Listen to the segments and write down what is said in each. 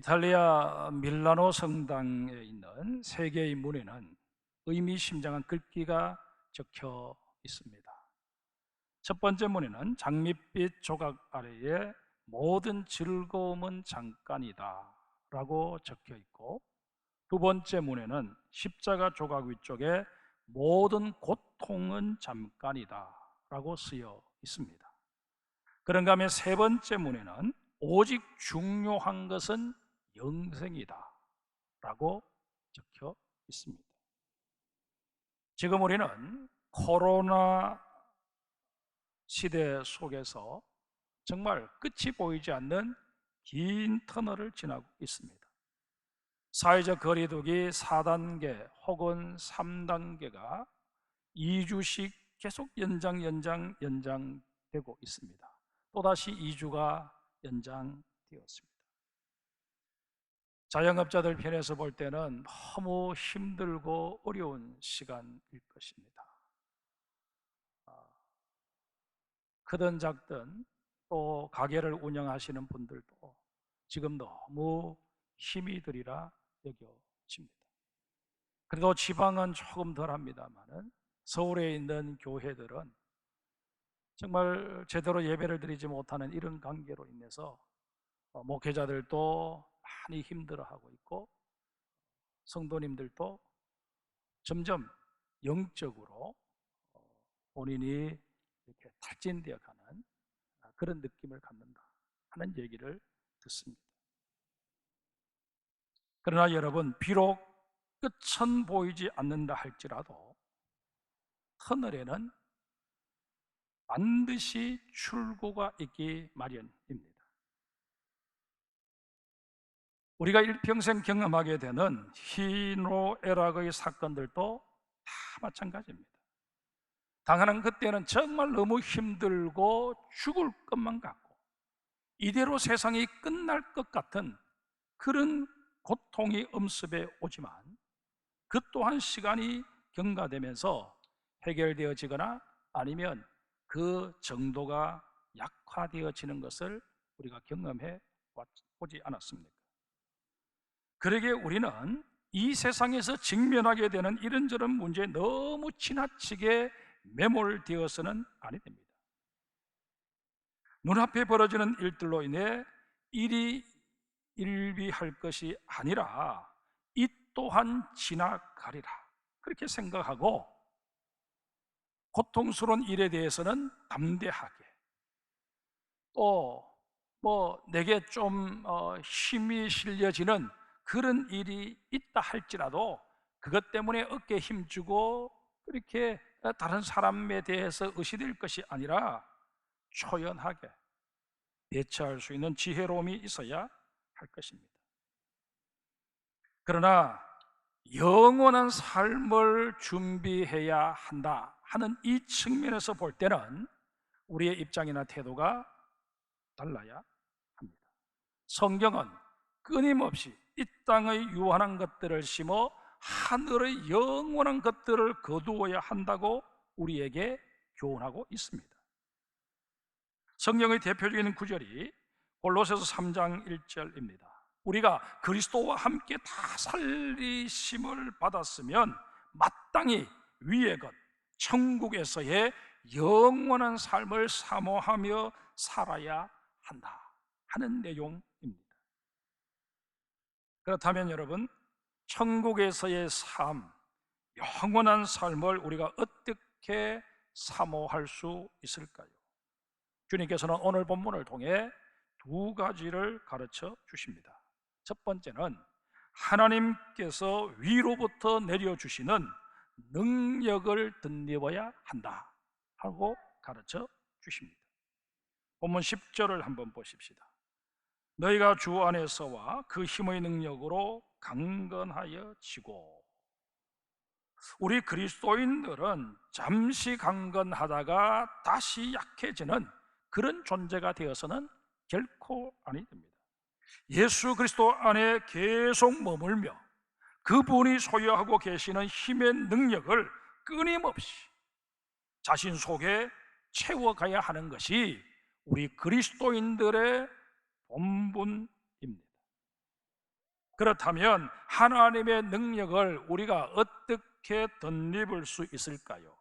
이탈리아 밀라노 성당에 있는 세 개의 문에는 의미심장한 글귀가 적혀 있습니다. 첫 번째 문에는 장밋빛 조각 아래에 모든 즐거움은 잠깐이다 라고 적혀 있고 두 번째 문에는 십자가 조각 위쪽에 모든 고통은 잠깐이다 라고 쓰여 있습니다. 그런가 하면 세 번째 문에는 오직 중요한 것은 영생이다 라고 적혀 있습니다. 지금 우리는 코로나 시대 속에서 정말 끝이 보이지 않는 긴 터널을 지나고 있습니다. 사회적 거리두기 4단계 혹은 3단계가 2주씩 계속 연장, 연장, 연장되고 있습니다. 또다시 2주가 연장되었습니다. 자영업자들 편에서 볼 때는 너무 힘들고 어려운 시간일 것입니다. 아, 크든 작든 또 가게를 운영하시는 분들도 지금 너무 힘이 들이라 여겨집니다. 그래도 지방은 조금 덜 합니다만은 서울에 있는 교회들은 정말 제대로 예배를 드리지 못하는 이런 관계로 인해서 어, 목회자들도 많이 힘들어하고 있고 성도님들도 점점 영적으로 어, 본인이 이렇게 탈진되어 가는 그런 느낌을 갖는다 하는 얘기를 듣습니다. 그러나 여러분, 비록 끝은 보이지 않는다 할지라도 터널에는 반드시 출구가 있기 마련입니다. 우리가 일평생 경험하게 되는 희노애락의 사건들도 다 마찬가지입니다. 당하는 그때는 정말 너무 힘들고 죽을 것만 같고 이대로 세상이 끝날 것 같은 그런 고통이 엄습해 오지만 그 또한 시간이 경과되면서 해결되어지거나 아니면 그 정도가 약화되어지는 것을 우리가 경험해 보지 않았습니까? 그러게 우리는 이 세상에서 직면하게 되는 이런저런 문제에 너무 지나치게 매몰되어서는 아니 됩니다. 눈앞에 벌어지는 일들로 인해 일이 일비할 것이 아니라 이 또한 지나가리라. 그렇게 생각하고 고통스러운 일에 대해서는 담대하게 또 뭐 내게 좀 어, 힘이 실려지는 그런 일이 있다 할지라도 그것 때문에 어깨 힘주고 그렇게 다른 사람에 대해서 의시될 것이 아니라 초연하게 대처할 수 있는 지혜로움이 있어야 할 것입니다. 그러나 영원한 삶을 준비해야 한다 하는 이 측면에서 볼 때는 우리의 입장이나 태도가 달라야 합니다. 성경은 끊임없이 이 땅의 유한한 것들을 심어 하늘의 영원한 것들을 거두어야 한다고 우리에게 교훈하고 있습니다. 성경의 대표적인 구절이 골로새서 3장 1절입니다. 우리가 그리스도와 함께 다 살리심을 받았으면 마땅히 위의 것 천국에서의 영원한 삶을 사모하며 살아야 한다 하는 내용입니다. 그렇다면 여러분, 천국에서의 삶, 영원한 삶을 우리가 어떻게 사모할 수 있을까요? 주님께서는 오늘 본문을 통해 두 가지를 가르쳐 주십니다. 첫 번째는 하나님께서 위로부터 내려주시는 능력을 덧입어야 한다 하고 가르쳐 주십니다. 본문 10절을 한번 보십시다. 너희가 주 안에서와 그 힘의 능력으로 강건하여 지고 우리 그리스도인들은 잠시 강건하다가 다시 약해지는 그런 존재가 되어서는 결코 아니 됩니다. 예수 그리스도 안에 계속 머물며 그분이 소유하고 계시는 힘의 능력을 끊임없이 자신 속에 채워가야 하는 것이 우리 그리스도인들의 본분입니다. 그렇다면 하나님의 능력을 우리가 어떻게 덧입을 수 있을까요?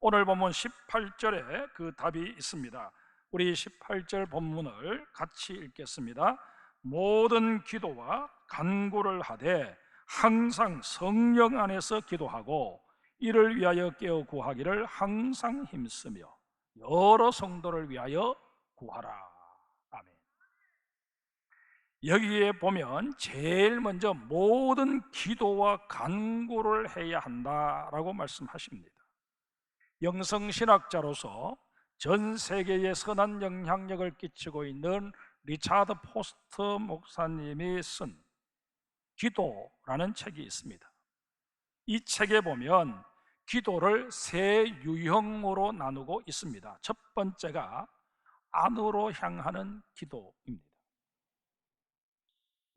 오늘 본문 18절에 그 답이 있습니다. 우리 18절 본문을 같이 읽겠습니다. 모든 기도와 간구를 하되 항상 성령 안에서 기도하고 이를 위하여 깨어 구하기를 항상 힘쓰며 여러 성도를 위하여 구하라. 여기에 보면 제일 먼저 모든 기도와 간구를 해야 한다라고 말씀하십니다. 영성 신학자로서 전 세계에 선한 영향력을 끼치고 있는 리차드 포스트 목사님이 쓴 기도라는 책이 있습니다. 이 책에 보면 기도를 세 유형으로 나누고 있습니다. 첫 번째가 안으로 향하는 기도입니다.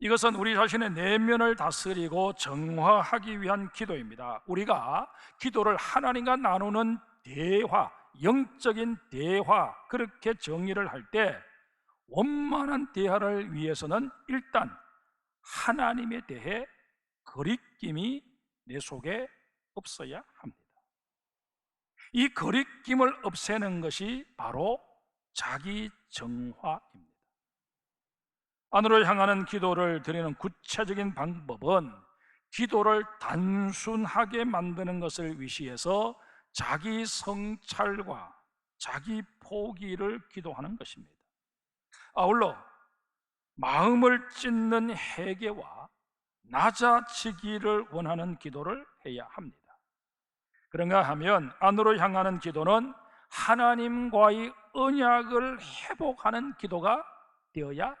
이것은 우리 자신의 내면을 다스리고 정화하기 위한 기도입니다. 우리가 기도를 하나님과 나누는 대화, 영적인 대화, 그렇게 정의를 할 때 원만한 대화를 위해서는 일단 하나님에 대해 거리낌이 내 속에 없어야 합니다. 이 거리낌을 없애는 것이 바로 자기 정화입니다. 안으로 향하는 기도를 드리는 구체적인 방법은 기도를 단순하게 만드는 것을 위시해서 자기 성찰과 자기 포기를 기도하는 것입니다. 아울러 마음을 찢는 회개와 낮아지기를 원하는 기도를 해야 합니다. 그런가 하면 안으로 향하는 기도는 하나님과의 언약을 회복하는 기도가 되어야.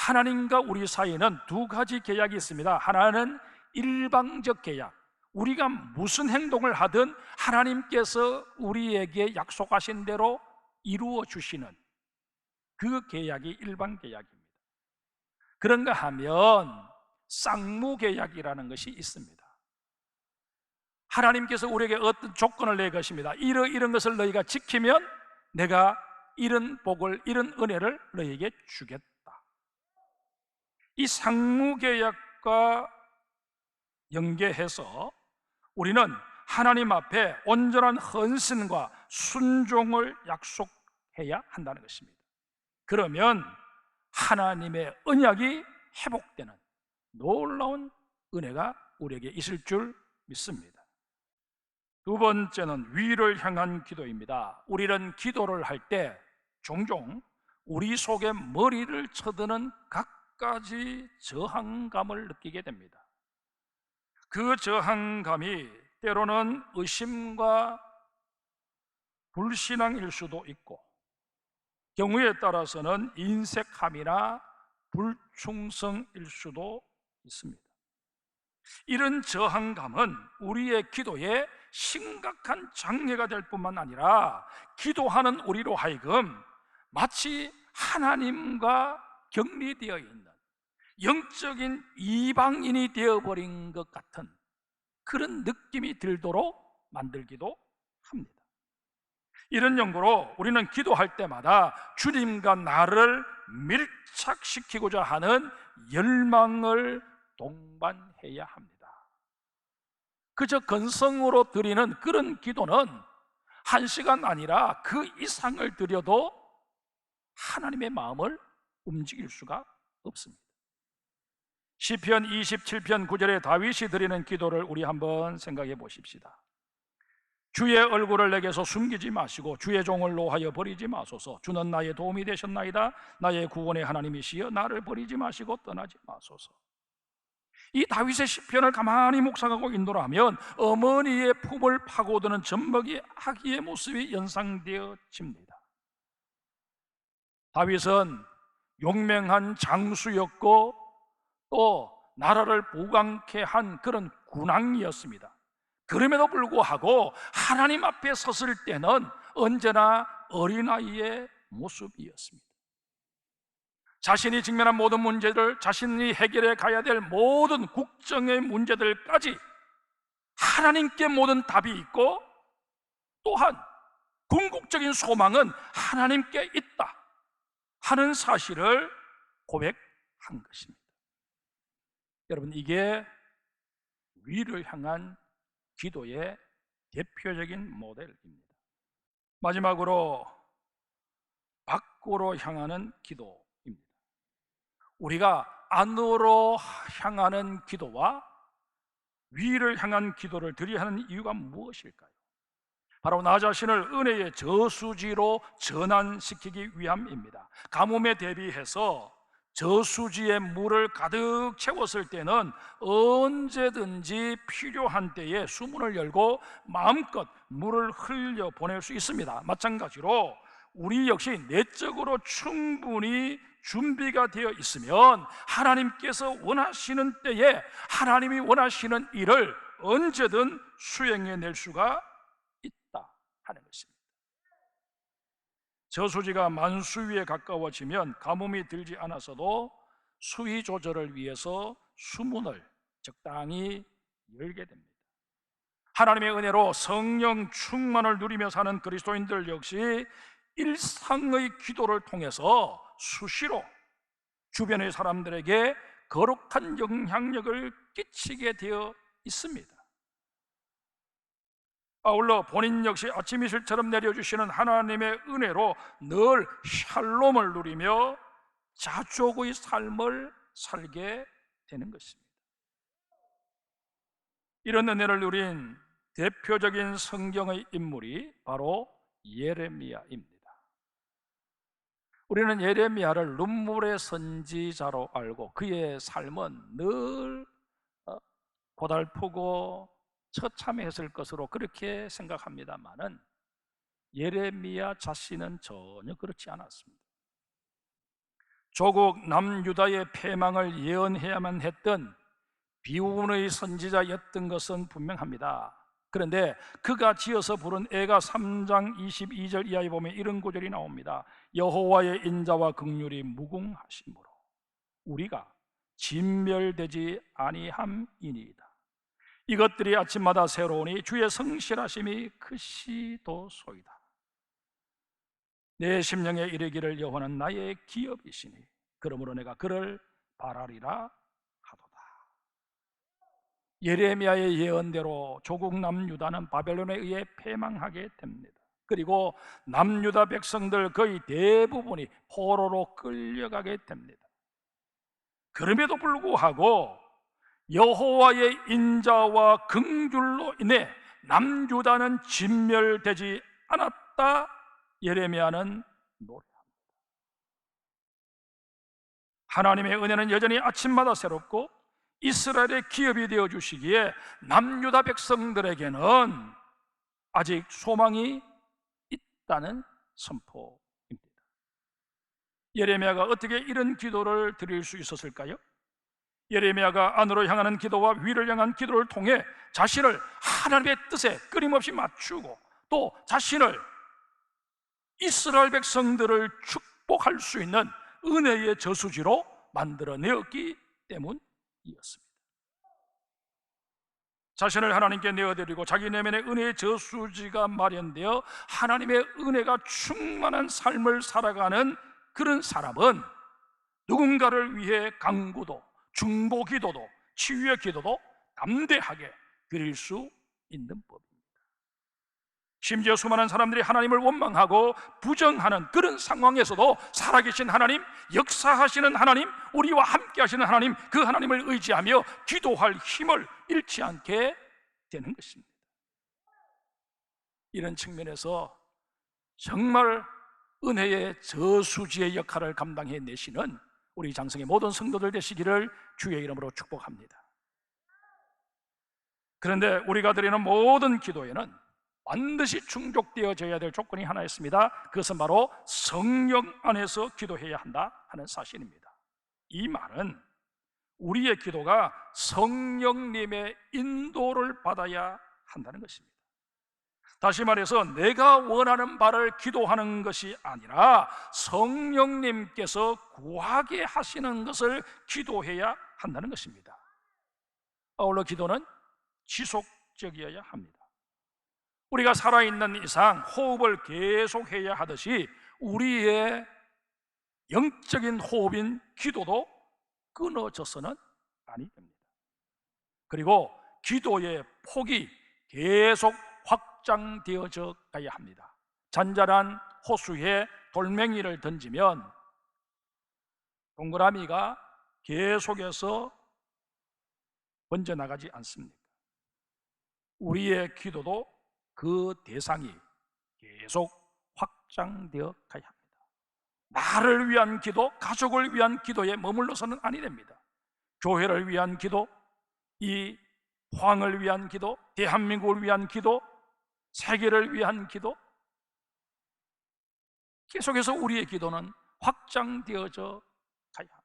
하나님과 우리 사이에는 두 가지 계약이 있습니다. 하나는 일방적 계약. 우리가 무슨 행동을 하든 하나님께서 우리에게 약속하신 대로 이루어 주시는 그 계약이 일반 계약입니다. 그런가 하면 쌍무 계약이라는 것이 있습니다. 하나님께서 우리에게 어떤 조건을 내 것입니다. 이러 이런 것을 너희가 지키면 내가 이런 복을 이런 은혜를 너희에게 주겠다. 이 상무 계약과 연계해서 우리는 하나님 앞에 온전한 헌신과 순종을 약속해야 한다는 것입니다. 그러면 하나님의 언약이 회복되는 놀라운 은혜가 우리에게 있을 줄 믿습니다. 두 번째는 위를 향한 기도입니다. 우리는 기도를 할 때 종종 우리 속에 머리를 쳐드는 갖가지 저항감을 느끼게 됩니다. 그 저항감이 때로는 의심과 불신앙일 수도 있고 경우에 따라서는 인색함이나 불충성일 수도 있습니다. 이런 저항감은 우리의 기도에 심각한 장애가 될 뿐만 아니라 기도하는 우리로 하여금 마치 하나님과 격리되어 있는 영적인 이방인이 되어버린 것 같은 그런 느낌이 들도록 만들기도 합니다. 이런 연구로 우리는 기도할 때마다 주님과 나를 밀착시키고자 하는 열망을 동반해야 합니다. 그저 건성으로 드리는 그런 기도는 한 시간 아니라 그 이상을 드려도 하나님의 마음을 움직일 수가 없습니다. 시편 27편 9절에 다윗이 드리는 기도를 우리 한번 생각해 보십시다. 주의 얼굴을 내게서 숨기지 마시고 주의 종을 노하여 버리지 마소서. 주는 나의 도움이 되셨나이다. 나의 구원의 하나님이시여 나를 버리지 마시고 떠나지 마소서. 이 다윗의 시편을 가만히 묵상하고 인도하면 어머니의 품을 파고드는 젖먹이 아기의 모습이 연상되어집니다. 다윗은 용맹한 장수였고 또 나라를 보강케 한 그런 군왕이었습니다. 그럼에도 불구하고 하나님 앞에 섰을 때는 언제나 어린아이의 모습이었습니다. 자신이 직면한 모든 문제들, 자신이 해결해 가야 될 모든 국정의 문제들까지 하나님께 모든 답이 있고 또한 궁극적인 소망은 하나님께 있다 하는 사실을 고백한 것입니다. 여러분 이게 위를 향한 기도의 대표적인 모델입니다. 마지막으로 밖으로 향하는 기도입니다. 우리가 안으로 향하는 기도와 위를 향한 기도를 드려야 하는 이유가 무엇일까요? 바로 나 자신을 은혜의 저수지로 전환시키기 위함입니다. 가뭄에 대비해서 저수지에 물을 가득 채웠을 때는 언제든지 필요한 때에 수문을 열고 마음껏 물을 흘려 보낼 수 있습니다. 마찬가지로 우리 역시 내적으로 충분히 준비가 되어 있으면 하나님께서 원하시는 때에 하나님이 원하시는 일을 언제든 수행해 낼 수가 있다 하는 것입니다. 저수지가 만수위에 가까워지면 가뭄이 들지 않아서도 수위 조절을 위해서 수문을 적당히 열게 됩니다. 하나님의 은혜로 성령 충만을 누리며 사는 그리스도인들 역시 일상의 기도를 통해서 수시로 주변의 사람들에게 거룩한 영향력을 끼치게 되어 있습니다. 아울러 본인 역시 아침 이슬처럼 내려주시는 하나님의 은혜로 늘 샬롬을 누리며 자족의 삶을 살게 되는 것입니다. 이런 은혜를 누린 대표적인 성경의 인물이 바로 예레미야입니다. 우리는 예레미야를 눈물의 선지자로 알고 그의 삶은 늘 어, 고달프고 처참했을 것으로 그렇게 생각합니다만은 예레미야 자신은 전혀 그렇지 않았습니다. 조국 남유다의 패망을 예언해야만 했던 비운의 선지자였던 것은 분명합니다. 그런데 그가 지어서 부른 애가 3장 22절 이하에 보면 이런 구절이 나옵니다. 여호와의 인자와 극률이 무궁하심으로 우리가 진멸되지 아니함이니이다. 이것들이 아침마다 새로우니 주의 성실하심이 크시도소이다. 내 심령에 이르기를 여호와는 나의 기업이시니 그러므로 내가 그를 바라리라 하도다. 예레미야의 예언대로 조국 남유다는 바벨론에 의해 패망하게 됩니다. 그리고 남유다 백성들 거의 대부분이 포로로 끌려가게 됩니다. 그럼에도 불구하고 여호와의 인자와 긍휼로 인해 남유다는 진멸되지 않았다. 예레미야는 노래합니다. 하나님의 은혜는 여전히 아침마다 새롭고 이스라엘의 기업이 되어 주시기에 남유다 백성들에게는 아직 소망이 있다는 선포입니다. 예레미야가 어떻게 이런 기도를 드릴 수 있었을까요? 예레미야가 안으로 향하는 기도와 위를 향한 기도를 통해 자신을 하나님의 뜻에 끊임없이 맞추고 또 자신을 이스라엘 백성들을 축복할 수 있는 은혜의 저수지로 만들어내었기 때문이었습니다. 자신을 하나님께 내어드리고 자기 내면의 은혜의 저수지가 마련되어 하나님의 은혜가 충만한 삶을 살아가는 그런 사람은 누군가를 위해 강구도 중보 기도도 치유의 기도도 담대하게 드릴 수 있는 법입니다. 심지어 수많은 사람들이 하나님을 원망하고 부정하는 그런 상황에서도 살아계신 하나님, 역사하시는 하나님, 우리와 함께 하시는 하나님, 그 하나님을 의지하며 기도할 힘을 잃지 않게 되는 것입니다. 이런 측면에서 정말 은혜의 저수지의 역할을 감당해 내시는 우리 장성의 모든 성도들 되시기를 주의 이름으로 축복합니다. 그런데 우리가 드리는 모든 기도에는 반드시 충족되어져야 될 조건이 하나 있습니다. 그것은 바로 성령 안에서 기도해야 한다 하는 사실입니다. 이 말은 우리의 기도가 성령님의 인도를 받아야 한다는 것입니다. 다시 말해서 내가 원하는 바를 기도하는 것이 아니라 성령님께서 구하게 하시는 것을 기도해야 한다는 것입니다. 아울러 기도는 지속적이어야 합니다. 우리가 살아있는 이상 호흡을 계속해야 하듯이 우리의 영적인 호흡인 기도도 끊어져서는 아니 됩니다. 그리고 기도의 폭이 계속 확장되어져 가야 합니다. 잔잔한 호수에 돌멩이를 던지면 동그라미가 계속해서 번져나가지 않습니까? 우리의 기도도 그 대상이 계속 확장되어 가야 합니다. 나를 위한 기도, 가족을 위한 기도에 머물러서는 아니 됩니다. 교회를 위한 기도, 이 황을 위한 기도, 대한민국을 위한 기도, 세계를 위한 기도, 계속해서 우리의 기도는 확장되어져 가야 합니다.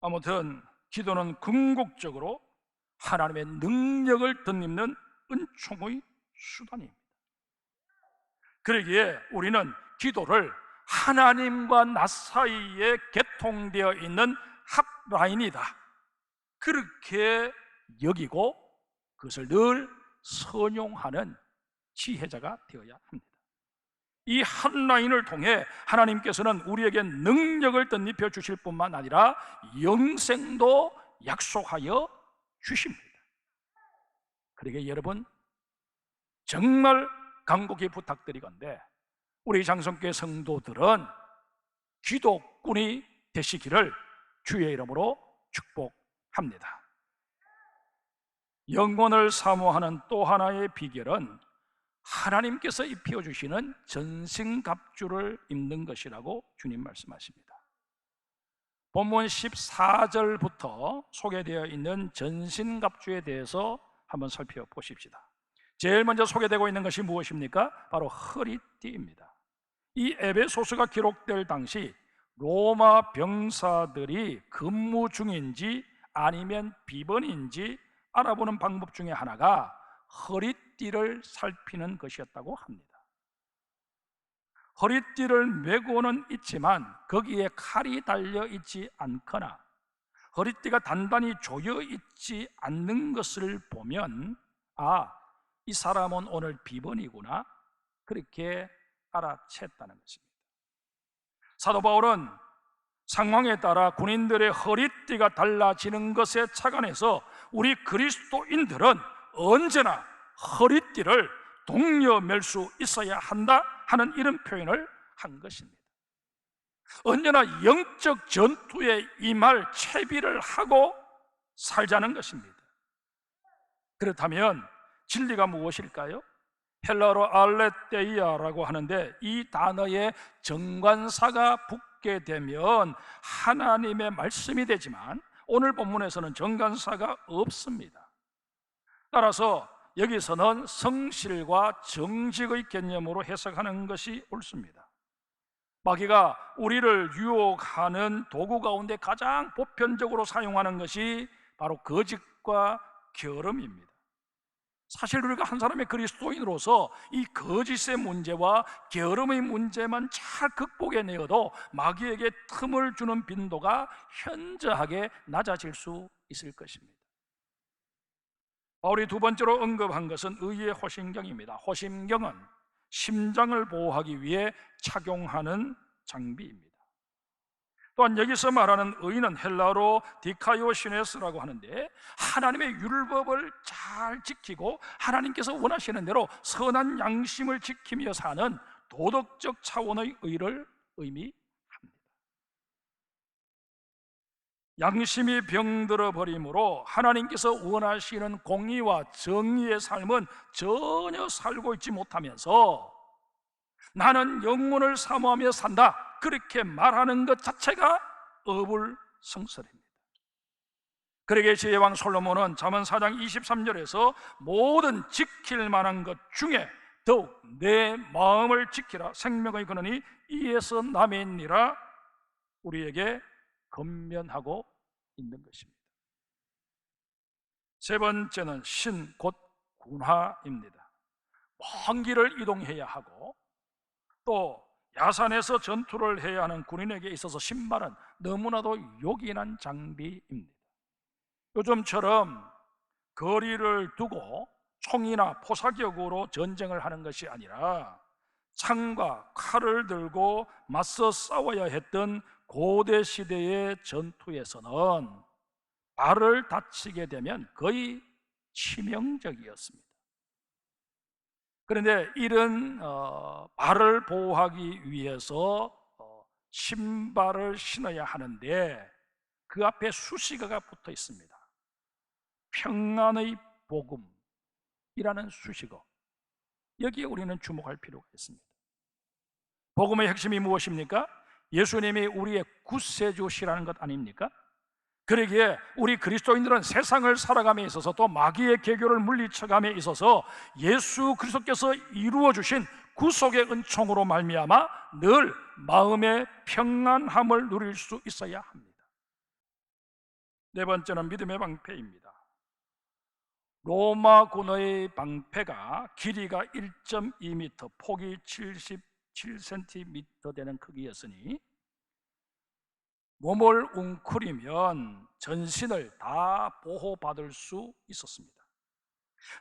아무튼 기도는 궁극적으로 하나님의 능력을 덧입는 은총의 수단입니다. 그러기에 우리는 기도를 하나님과 나 사이에 개통되어 있는 핫라인이다. 그렇게 여기고 그것을 늘 선용하는 지혜자가 되어야 합니다. 이 핫라인을 통해 하나님께서는 우리에게 능력을 덧입혀 주실 뿐만 아니라 영생도 약속하여 주십니다. 그러게 여러분 정말 간곡히 부탁드리건데 우리 장성교회 성도들은 기도꾼이 되시기를 주의 이름으로 축복합니다. 영혼을 사모하는 또 하나의 비결은 하나님께서 입혀 주시는 전신갑주를 입는 것이라고 주님 말씀하십니다. 본문 14절부터 소개되어 있는 전신갑주에 대해서 한번 살펴보십시다. 제일 먼저 소개되고 있는 것이 무엇입니까? 바로 허리띠입니다. 이 에베소서가 기록될 당시 로마 병사들이 근무 중인지 아니면 비번인지 알아보는 방법 중에 하나가 허리띠를 살피는 것이었다고 합니다. 허리띠를 메고는 있지만 거기에 칼이 달려 있지 않거나 허리띠가 단단히 조여 있지 않는 것을 보면 아, 이 사람은 오늘 비번이구나. 그렇게 알아챘다는 것입니다. 사도 바울은 상황에 따라 군인들의 허리띠가 달라지는 것에 착안해서 우리 그리스도인들은 언제나 허리띠를 동여맬 수 있어야 한다 하는 이런 표현을 한 것입니다. 언제나 영적 전투에 임할 채비를 하고 살자는 것입니다. 그렇다면 진리가 무엇일까요? 헬라로 알레테이아라고 하는데 이 단어에 정관사가 붙게 되면 하나님의 말씀이 되지만 오늘 본문에서는 정관사가 없습니다. 따라서 여기서는 성실과 정직의 개념으로 해석하는 것이 옳습니다. 마귀가 우리를 유혹하는 도구 가운데 가장 보편적으로 사용하는 것이 바로 거짓과 결음입니다. 사실 우리가 한 사람의 그리스도인으로서 이 거짓의 문제와 게으름의 문제만 잘 극복해내어도 마귀에게 틈을 주는 빈도가 현저하게 낮아질 수 있을 것입니다. 바울이 두 번째로 언급한 것은 의의 호심경입니다. 호심경은 심장을 보호하기 위해 착용하는 장비입니다. 또한 여기서 말하는 의인은 헬라로 디카이오시네스라고 하는데 하나님의 율법을 잘 지키고 하나님께서 원하시는 대로 선한 양심을 지키며 사는 도덕적 차원의 의를 의미합니다. 양심이 병들어 버림으로 하나님께서 원하시는 공의와 정의의 삶은 전혀 살고 있지 못하면서 나는 영혼을 사모하며 산다. 그렇게 말하는 것 자체가 어불성설입니다. 그러게 제왕 솔로몬은 잠언 4장 23절에서 모든 지킬 만한 것 중에 더욱 내 마음을 지키라 생명의 근원이 이에서 남이니라 우리에게 건면하고 있는 것입니다. 세 번째는 신 곧 군화입니다. 먼 길을 이동해야 하고 또 야산에서 전투를 해야 하는 군인에게 있어서 신발은 너무나도 요긴한 장비입니다. 요즘처럼 거리를 두고 총이나 포사격으로 전쟁을 하는 것이 아니라 창과 칼을 들고 맞서 싸워야 했던 고대 시대의 전투에서는 발을 다치게 되면 거의 치명적이었습니다. 그런데 이런 어, 발을 보호하기 위해서 어, 신발을 신어야 하는데 그 앞에 수식어가 붙어 있습니다. 평안의 복음이라는 수식어. 여기에 우리는 주목할 필요가 있습니다. 복음의 핵심이 무엇입니까? 예수님이 우리의 구세주시라는 것 아닙니까? 그러기에 우리 그리스도인들은 세상을 살아감에 있어서 또 마귀의 계교를 물리쳐감에 있어서 예수 그리스도께서 이루어 주신 구속의 은총으로 말미암아 늘 마음의 평안함을 누릴 수 있어야 합니다. 네 번째는 믿음의 방패입니다. 로마 군의 방패가 길이가 1.2m, 폭이 77cm 되는 크기였으니 몸을 웅크리면 전신을 다 보호받을 수 있었습니다.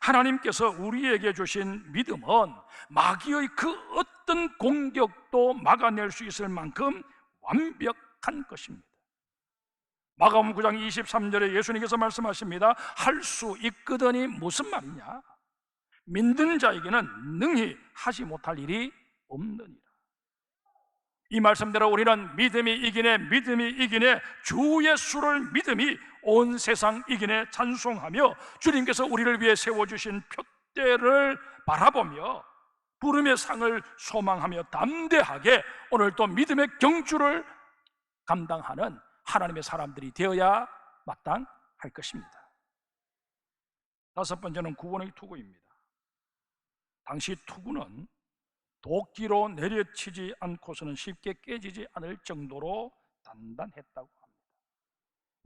하나님께서 우리에게 주신 믿음은 마귀의 그 어떤 공격도 막아낼 수 있을 만큼 완벽한 것입니다. 마가음 9장 23절에 예수님께서 말씀하십니다. 할 수 있거든이 무슨 말이냐? 믿는 자에게는 능히 하지 못할 일이 없느니라. 이 말씀대로 우리는 믿음이 이기네 믿음이 이기네 주 예수를 믿음이 온 세상 이기네 찬송하며 주님께서 우리를 위해 세워주신 표대를 바라보며 부름의 상을 소망하며 담대하게 오늘 또 믿음의 경주를 감당하는 하나님의 사람들이 되어야 마땅할 것입니다. 다섯 번째는 구원의 투구입니다. 당시 투구는 도끼로 내려치지 않고서는 쉽게 깨지지 않을 정도로 단단했다고 합니다.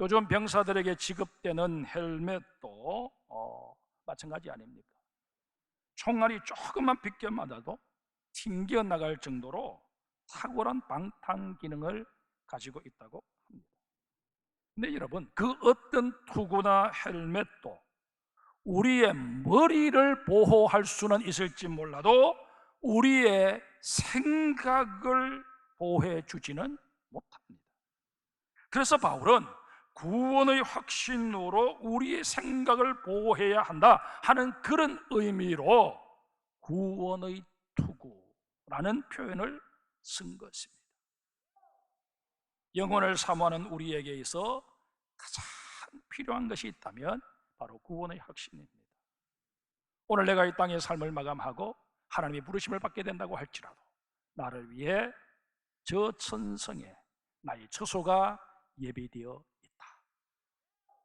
요즘 병사들에게 지급되는 헬멧도 어, 마찬가지 아닙니까? 총알이 조금만 비껴 맞아도 튕겨 나갈 정도로 탁월한 방탄 기능을 가지고 있다고 합니다. 근데 여러분, 그 어떤 투구나 헬멧도 우리의 머리를 보호할 수는 있을지 몰라도 우리의 생각을 보호해 주지는 못합니다. 그래서 바울은 구원의 확신으로 우리의 생각을 보호해야 한다 하는 그런 의미로 구원의 투구라는 표현을 쓴 것입니다. 영혼을 사모하는 우리에게 있어 가장 필요한 것이 있다면 바로 구원의 확신입니다. 오늘 내가 이 땅의 삶을 마감하고 하나님의 부르심을 받게 된다고 할지라도 나를 위해 저 천성에 나의 처소가 예비되어 있다.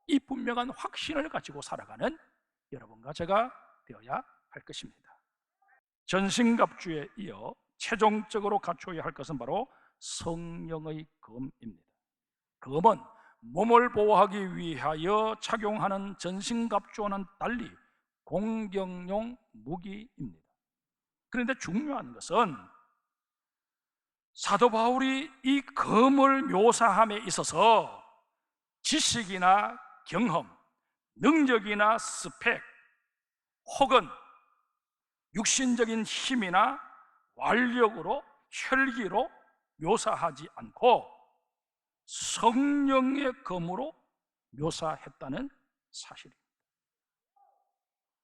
이 분명한 확신을 가지고 살아가는 여러분과 제가 되어야 할 것입니다. 전신갑주에 이어 최종적으로 갖춰야 할 것은 바로 성령의 검입니다. 검은 몸을 보호하기 위하여 착용하는 전신갑주와는 달리 공격용 무기입니다. 그런데 중요한 것은 사도 바울이 이 검을 묘사함에 있어서 지식이나 경험, 능력이나 스펙, 혹은 육신적인 힘이나 완력으로 혈기로 묘사하지 않고 성령의 검으로 묘사했다는 사실입니다.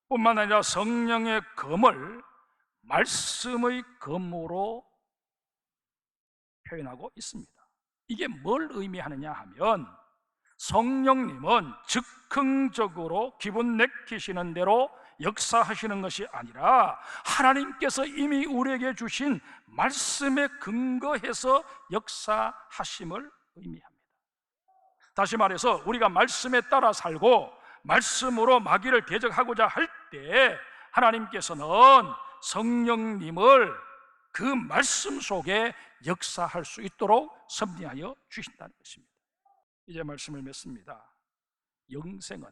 뿐만 아니라 성령의 검을 말씀의 검으로 표현하고 있습니다. 이게 뭘 의미하느냐 하면 성령님은 즉흥적으로 기분 내키시는 대로 역사하시는 것이 아니라 하나님께서 이미 우리에게 주신 말씀에 근거해서 역사하심을 의미합니다. 다시 말해서 우리가 말씀에 따라 살고 말씀으로 마귀를 대적하고자 할 때 하나님께서는 성령님을 그 말씀 속에 역사할 수 있도록 섭리하여 주신다는 것입니다. 이제 말씀을 맺습니다. 영생은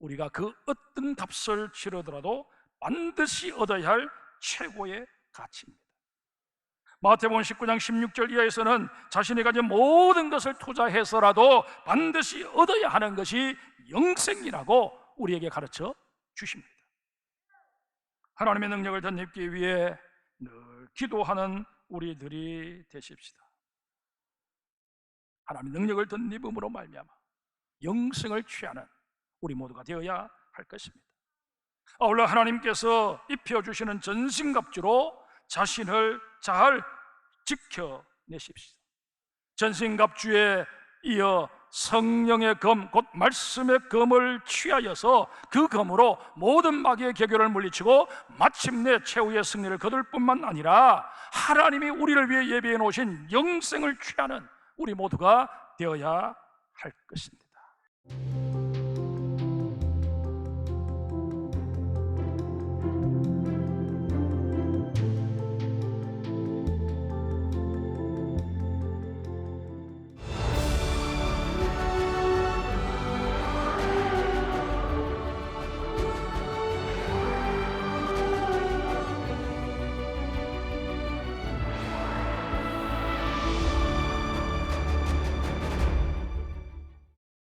우리가 그 어떤 값을 치르더라도 반드시 얻어야 할 최고의 가치입니다. 마태복음 19장 16절 이하에서는 자신이 가진 모든 것을 투자해서라도 반드시 얻어야 하는 것이 영생이라고 우리에게 가르쳐 주십니다. 하나님의 능력을 덧입기 위해 늘 기도하는 우리들이 되십시다. 하나님의 능력을 덧입음으로 말미암아 영생을 취하는 우리 모두가 되어야 할 것입니다. 아울러 하나님께서 입혀 주시는 전신갑주로 자신을 잘 지켜내십시오. 전신갑주에 이어 성령의 검, 곧 말씀의 검을 취하여서 그 검으로 모든 마귀의 개교를 물리치고 마침내 최후의 승리를 거둘 뿐만 아니라 하나님이 우리를 위해 예비해 놓으신 영생을 취하는 우리 모두가 되어야 할 것입니다.